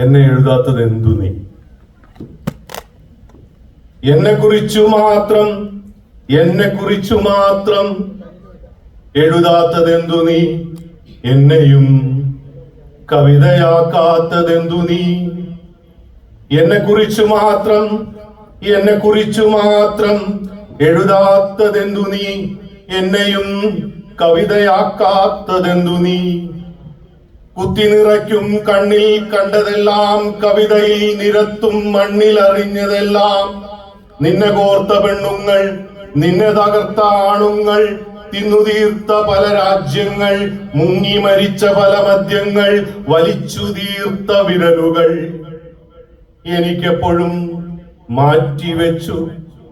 എന്നെ എഴുതാത്തത് എന്തു നീ? എന്നെ കുറിച്ചു മാത്രം എന്നെ കുറിച്ചു മാത്രം എഴുതാത്തത് എന്തു നീ? എന്നെയും കവിതയാക്കാത്തത് എന്തു നീ? എന്നെ കുറിച്ചു മാത്രം എന്നെ കുറിച്ചു മാത്രം എഴുതാത്തതെന്തു നീ? എന്നെയും കവിതയാക്കാത്തതെന്തു നീ? കുത്തി നിറയ്ക്കും കണ്ണിൽ കണ്ടതെല്ലാം കവിതയിൽ നിരത്തും മണ്ണിൽ അറിഞ്ഞതെല്ലാം. നിന്നെ കോർത്ത പെണ്ണുങ്ങൾ നിന്നെ തകർത്ത ആണുങ്ങൾ തിന്നുതീർത്ത പല രാജ്യങ്ങൾ മുങ്ങി മരിച്ച പല മദ്യങ്ങൾ വലിച്ചു തീർത്ത വിരലുകൾ. എനിക്കെപ്പോഴും മാറ്റിവെച്ചു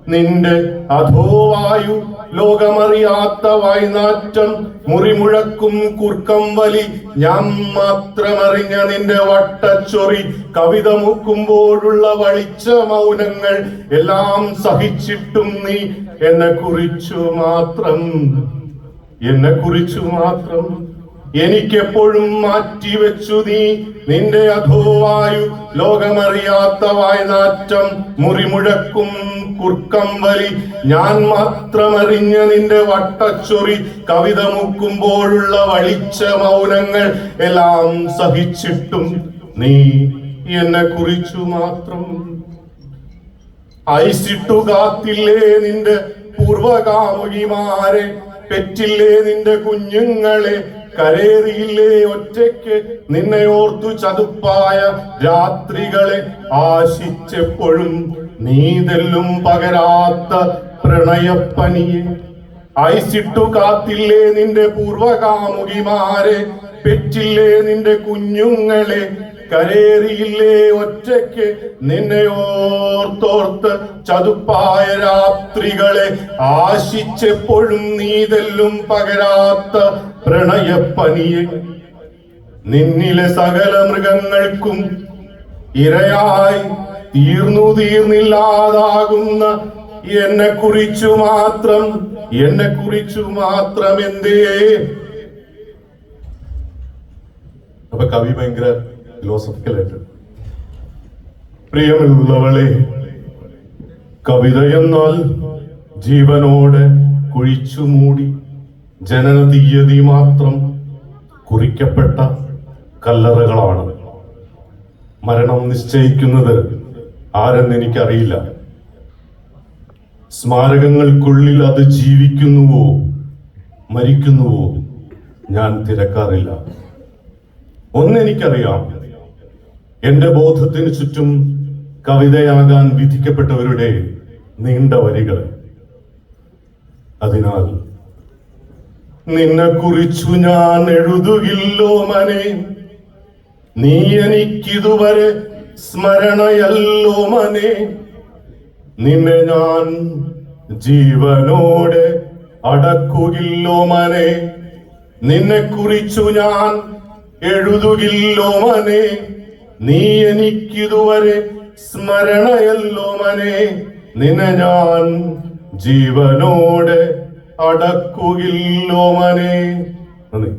നിന്റെ അധോവായു ലോകമറിയാത്ത വായ്നാറ്റം മുറിമുഴക്കും കുർക്കം വലി. ഞാൻ മാത്രമറിഞ്ഞ നിന്റെ വട്ടച്ചൊറി. കവിത മുക്കുമ്പോഴുള്ള വളിച്ച മൗനങ്ങൾ എല്ലാം സഹിച്ചിട്ടും നീ എന്നെ കുറിച്ചു മാത്രം എന്നെ കുറിച്ചു മാത്രം എനിക്കെപ്പോഴും മാറ്റിവെച്ചു നീ. നിന്റെ അധോവായു ലോകമറിയാത്ത വായനാറ്റം മുറിമുഴക്കും കുർക്കം വലി. ഞാൻ മാത്രമറിഞ്ഞ നിന്റെ വട്ടച്ചൊറി. കവിത മുക്കുമ്പോഴുള്ള വളിച്ച മൗനങ്ങൾ എല്ലാം സഹിച്ചിട്ടും നീ എന്നെ കുറിച്ചു മാത്രം. ഐസിട്ടു കാത്തില്ലേ നിന്റെ പൂർവകാമുകിമാരെ? പെറ്റില്ലേ നിന്റെ കുഞ്ഞുങ്ങളെ? കരേറിയില്ലേ ഒറ്റയ്ക്ക്? നിന്നെ ഓർത്തു ചതുപ്പായ രാത്രികളെ ആശിച്ചെപ്പോഴും നീതെല്ലും പകരാത്ത പ്രണയപ്പനിയെ ഐസിട്ടു കാത്തില്ലേ നിന്റെ പൂർവകാമുകിമാരെ? പെറ്റില്ലേ നിന്റെ കുഞ്ഞുങ്ങളെ കരേറിയില്ലേ ഒറ്റയ്ക്ക്? നിന്നെ ഓർത്തോർത്ത് ചതുപ്പായ രാത്രികളെ ആശിച്ചെപ്പോഴും നീതെല്ലും പകരാത്ത പ്രണയപ്പനിയെ. നിന്നിലെ സകല മൃഗങ്ങൾക്കും ഇരയായി തീർന്നു തീർന്നില്ലാതാകുന്ന എന്നെ കുറിച്ചു മാത്രം എന്നെ കുറിച്ചു മാത്രം എന്തേ? അപ്പൊ കവി ഭയങ്കര ഫിലോസഫിക്കലായിട്ട് പ്രിയമുള്ളവളെ കവിത എന്നാൽ ജീവനോടെ കുഴിച്ചു മൂടി ജനന തീയതി മാത്രം കുറിക്കപ്പെട്ട കല്ലറകളാണ്. മരണം നിശ്ചയിക്കുന്നത് ആരെന്ന് എനിക്കറിയില്ല. സ്മാരകങ്ങൾക്കുള്ളിൽ അത് ജീവിക്കുന്നുവോ മരിക്കുന്നുവോ ഞാൻ തിരക്കാറില്ല. ഒന്നെനിക്കറിയാം. എന്റെ ബോധത്തിന് ചുറ്റും കവിതയാകാൻ വിധിക്കപ്പെട്ടവരുടെ നീണ്ട വരികൾ. അതിനാൽ നിന്നെ കുറിച്ചു ഞാൻ എഴുതുകില്ലോ മനെ. നീ എനിക്കിതുവരെ സ്മരണയല്ലോ മനെ. നിന്നെ ഞാൻ ജീവനോടെ അടക്കുകില്ലോ മനെ. നിന്നെ കുറിച്ചു ഞാൻ എഴുതുകില്ലോ മനെ നീ എനിക്കിതുവരെ സ്മരണയല്ലോ മനെ. നിന്നെ ഞാൻ ജീവനോടെ അടക്കുകില്ലോ മനെ. നന്ദി.